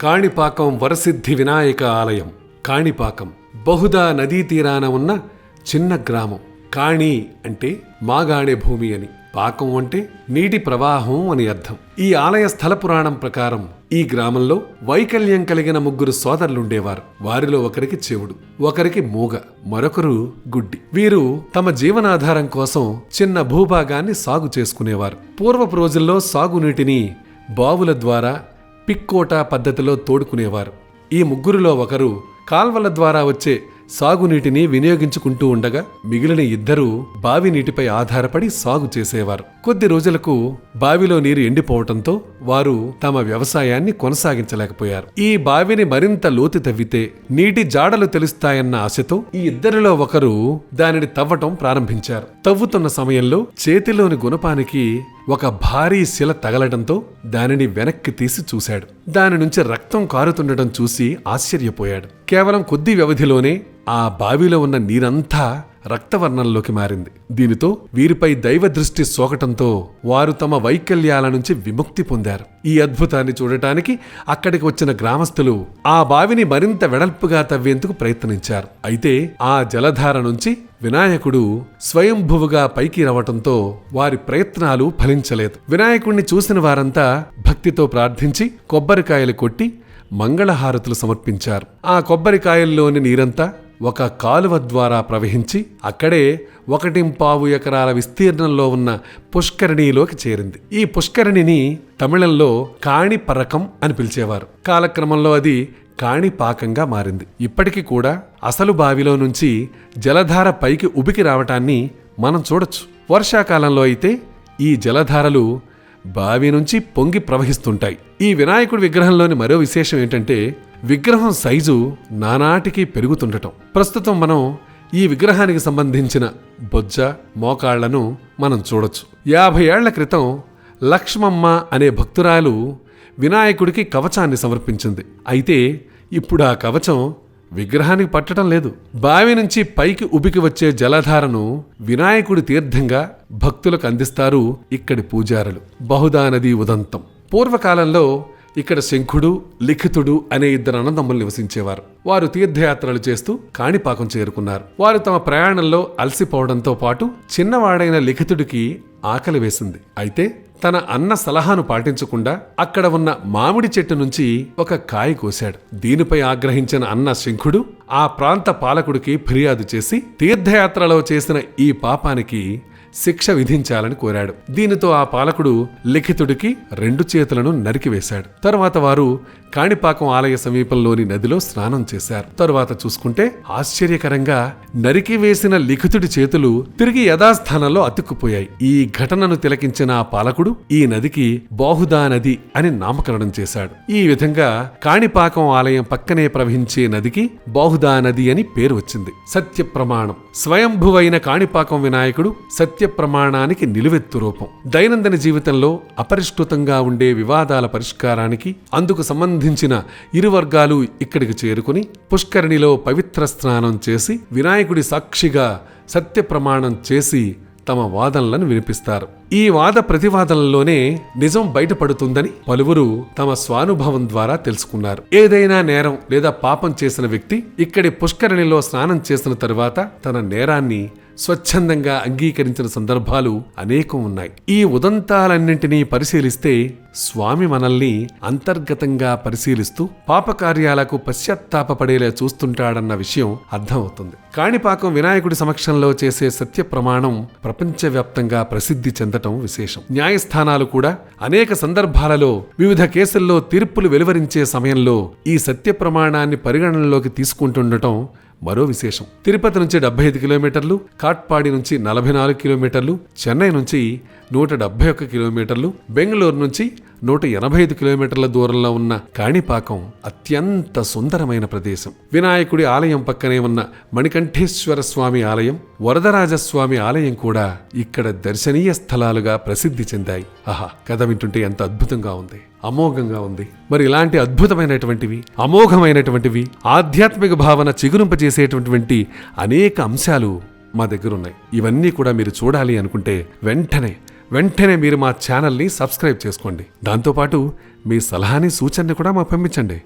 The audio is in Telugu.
కాణిపాకం వరసిద్ధి వినాయక ఆలయం. కాణిపాకం బహుదా నదీ తీరాన ఉన్న చిన్న గ్రామం. కాణి అంటే మాగాణే భూమి అని. పాకం అంటే నీటి ప్రవాహం అని అర్థం. ఈ ఆలయ స్థల పురాణం ప్రకారం ఈ గ్రామంలో వైకల్యం కలిగిన ముగ్గురు సోదరులుండేవారు. వారిలో ఒకరికి చెవుడు ఒకరికి మూగ మరొకరు గుడ్డి. వీరు తమ జీవనాధారం కోసం చిన్న భూభాగాన్ని సాగు చేసుకునేవారు. పూర్వపు రోజుల్లో సాగునీటిని బావుల ద్వారా పిక్కోట పద్ధతిలో తోడుకునేవారు. ఈ ముగ్గురులో ఒకరు కాల్వల ద్వారా వచ్చే సాగునీటిని వినియోగించుకుంటూ ఉండగా మిగిలిన ఇద్దరూ బావి నీటిపై ఆధారపడి సాగు చేసేవారు. కొద్ది రోజులకు బావిలో నీరు ఎండిపోవటంతో వారు తమ వ్యవసాయాన్ని కొనసాగించలేకపోయారు. ఈ బావిని మరింత లోతు తవ్వితే నీటి జాడలు తెలుస్తాయన్న ఆశతో ఈ ఇద్దరిలో ఒకరు దానిని తవ్వటం ప్రారంభించారు. తవ్వుతున్న సమయంలో చేతిలోని గుణపానికి ఒక భారీ శిల తగలడంతో దానిని వెనక్కి తీసి చూశాడు. దాని నుంచి రక్తం కారుతుండటం చూసి ఆశ్చర్యపోయాడు. కేవలం కొద్ది వ్యవధిలోనే ఆ బావిలో ఉన్న నీరంతా రక్తవర్ణంలోకి మారింది. దీనితో వీరిపై దైవ దృష్టి సోకటంతో వారు తమ వైకల్యాల నుంచి విముక్తి పొందారు. ఈ అద్భుతాన్ని చూడటానికి అక్కడికి వచ్చిన గ్రామస్తులు ఆ బావిని మరింత వెడల్పుగా తవ్వేందుకు ప్రయత్నించారు. అయితే ఆ జలధార నుంచి వినాయకుడు స్వయంభువుగా పైకి రావటంతో వారి ప్రయత్నాలు ఫలించలేదు. వినాయకుణ్ణి చూసిన వారంతా భక్తితో ప్రార్థించి కొబ్బరికాయలు కొట్టి మంగళహారతులు సమర్పించారు. ఆ కొబ్బరికాయల్లోని నీరంతా ఒక కాలువ ద్వారా ప్రవహించి అక్కడే ఒకటింపావు ఎకరాల విస్తీర్ణంలో ఉన్న పుష్కరిణిలోకి చేరింది. ఈ పుష్కరిణిని తమిళంలో కాణిపరకం అని పిలిచేవారు. కాలక్రమంలో అది కాణిపాకంగా మారింది. ఇప్పటికీ కూడా అసలు బావిలో నుంచి జలధార పైకి ఉబికి రావటాన్ని మనం చూడొచ్చు. వర్షాకాలంలో అయితే ఈ జలధారలు బావి నుంచి పొంగి ప్రవహిస్తుంటాయి. ఈ వినాయకుడి విగ్రహంలోని మరో విశేషం ఏంటంటే విగ్రహం సైజు నానాటికి పెరుగుతుండటం. ప్రస్తుతం మనం ఈ విగ్రహానికి సంబంధించిన బొజ్జ మోకాళ్ళను మనం చూడొచ్చు. యాభై ఏళ్ళ క్రితం లక్ష్మమ్మ అనే భక్తురాలు వినాయకుడికి కవచాన్ని సమర్పించింది. అయితే ఇప్పుడు ఆ కవచం విగ్రహానికి పట్టడం లేదు. బావి నుంచి పైకి ఉబికి వచ్చే జలధారను వినాయకుడి తీర్థంగా భక్తులకు అందిస్తారు ఇక్కడి పూజారులు. బహుదా నది ఉదంతం. పూర్వకాలంలో ఇక్కడ శంఖుడు లిఖితుడు అనే ఇద్దరు అన్నదమ్ములు నివసించేవారు. వారు తీర్థయాత్రలు చేస్తూ కాణిపాకం చేరుకున్నారు. వారు తమ ప్రయాణంలో అలసిపోవడంతో పాటు చిన్నవాడైన లిఖితుడికి ఆకలి వేసింది. అయితే తన అన్న సలహాను పాటించకుండా అక్కడ ఉన్న మామిడి చెట్టు నుంచి ఒక కాయ కోశాడు. దీనిపై ఆగ్రహించిన అన్న శంఖుడు ఆ ప్రాంత పాలకుడికి ఫిర్యాదు చేసి తీర్థయాత్రలో చేసిన ఈ పాపానికి శిక్ష విధించాలని కోరాడు. దీనితో ఆ పాలకుడు లిఖితుడికి రెండు చేతులను నరికివేశాడు. తరువాత వారు కాణిపాకం ఆలయ సమీపంలోని నదిలో స్నానం చేశారు. తరువాత చూసుకుంటే ఆశ్చర్యకరంగా నరికివేసిన లిఖితుడి చేతులు తిరిగి యథాస్థానంలో అతుక్కుపోయాయి. ఈ ఘటనను తిలకించిన ఆ పాలకుడు ఈ నదికి బాహుదా నది అని నామకరణం చేశాడు. ఈ విధంగా కాణిపాకం ఆలయం పక్కనే ప్రవహించే నదికి బాహుదా నది అని పేరు వచ్చింది. సత్య ప్రమాణం. స్వయంభువైన కాణిపాకం వినాయకుడు సత్య సత్య ప్రమాణానికి నిలువెత్తు రూపం. దైనందిన జీవితంలో అపరిష్కృతంగా ఉండే వివాదాల పరిష్కారానికి అందుకు సంబంధించిన ఇరు వర్గాలు ఇక్కడికి చేరుకుని పుష్కరిణిలో పవిత్ర స్నానం చేసి వినాయకుడి సాక్షిగా సత్య ప్రమాణం చేసి తమ వాదనలను వినిపిస్తారు. ఈ వాద ప్రతివాదనలోనే నిజం బయటపడుతుందని పలువురు తమ స్వానుభవం ద్వారా తెలుసుకున్నారు. ఏదైనా నేరం లేదా పాపం చేసిన వ్యక్తి ఇక్కడి పుష్కరిణిలో స్నానం చేసిన తరువాత తన నేరాన్ని స్వచ్ఛందంగా అంగీకరించిన సందర్భాలు అనేకం ఉన్నాయి. ఈ ఉదంతాలన్నింటినీ పరిశీలిస్తే స్వామి మనల్ని అంతర్గతంగా పరిశీలిస్తూ పాపకార్యాలకు పశ్చాత్తాపడేలా చూస్తుంటాడన్న విషయం అర్థమవుతుంది. కాణిపాకం వినాయకుడి సమక్షంలో చేసే సత్య ప్రమాణం ప్రపంచవ్యాప్తంగా ప్రసిద్ధి చెందటం విశేషం. న్యాయస్థానాలు కూడా అనేక సందర్భాలలో వివిధ కేసుల్లో తీర్పులు వెలువరించే సమయంలో ఈ సత్య ప్రమాణాన్ని పరిగణనలోకి తీసుకుంటుండటం మరో విశేషం. తిరుపతి నుంచి డెబ్బై ఐదు కిలోమీటర్లు కాట్పాడి నుంచి నలభై నాలుగు కిలోమీటర్లు చెన్నై నుంచి నూట డెబ్బై ఒక్క కిలోమీటర్లు బెంగళూరు నుంచి నూట ఎనభై ఐదు కిలోమీటర్ల దూరంలో ఉన్న కాణిపాకం అత్యంత సుందరమైన ప్రదేశం. వినాయకుడి ఆలయం పక్కనే ఉన్న మణికంఠేశ్వర స్వామి ఆలయం వరదరాజస్వామి ఆలయం కూడా ఇక్కడ దర్శనీయ స్థలాలుగా ప్రసిద్ధి చెందాయి. ఆహా కథ వింటుంటే ఎంత అద్భుతంగా ఉంది. అమోఘంగా ఉంది. మరి ఇలాంటి అద్భుతమైనటువంటివి అమోఘమైనటువంటివి ఆధ్యాత్మిక భావన చిగురింపజేసేటటువంటి అనేక అంశాలు మా దగ్గర ఉన్నాయి ఇవన్నీ కూడా మీరు చూడాలి అనుకుంటే వెంటనే వెంటనే మీరు మా ఛానల్ని సబ్స్క్రైబ్ చేసుకోండి. దాంతోపాటు మీ సలహాని సూచనని కూడా మాకు పంపించండి.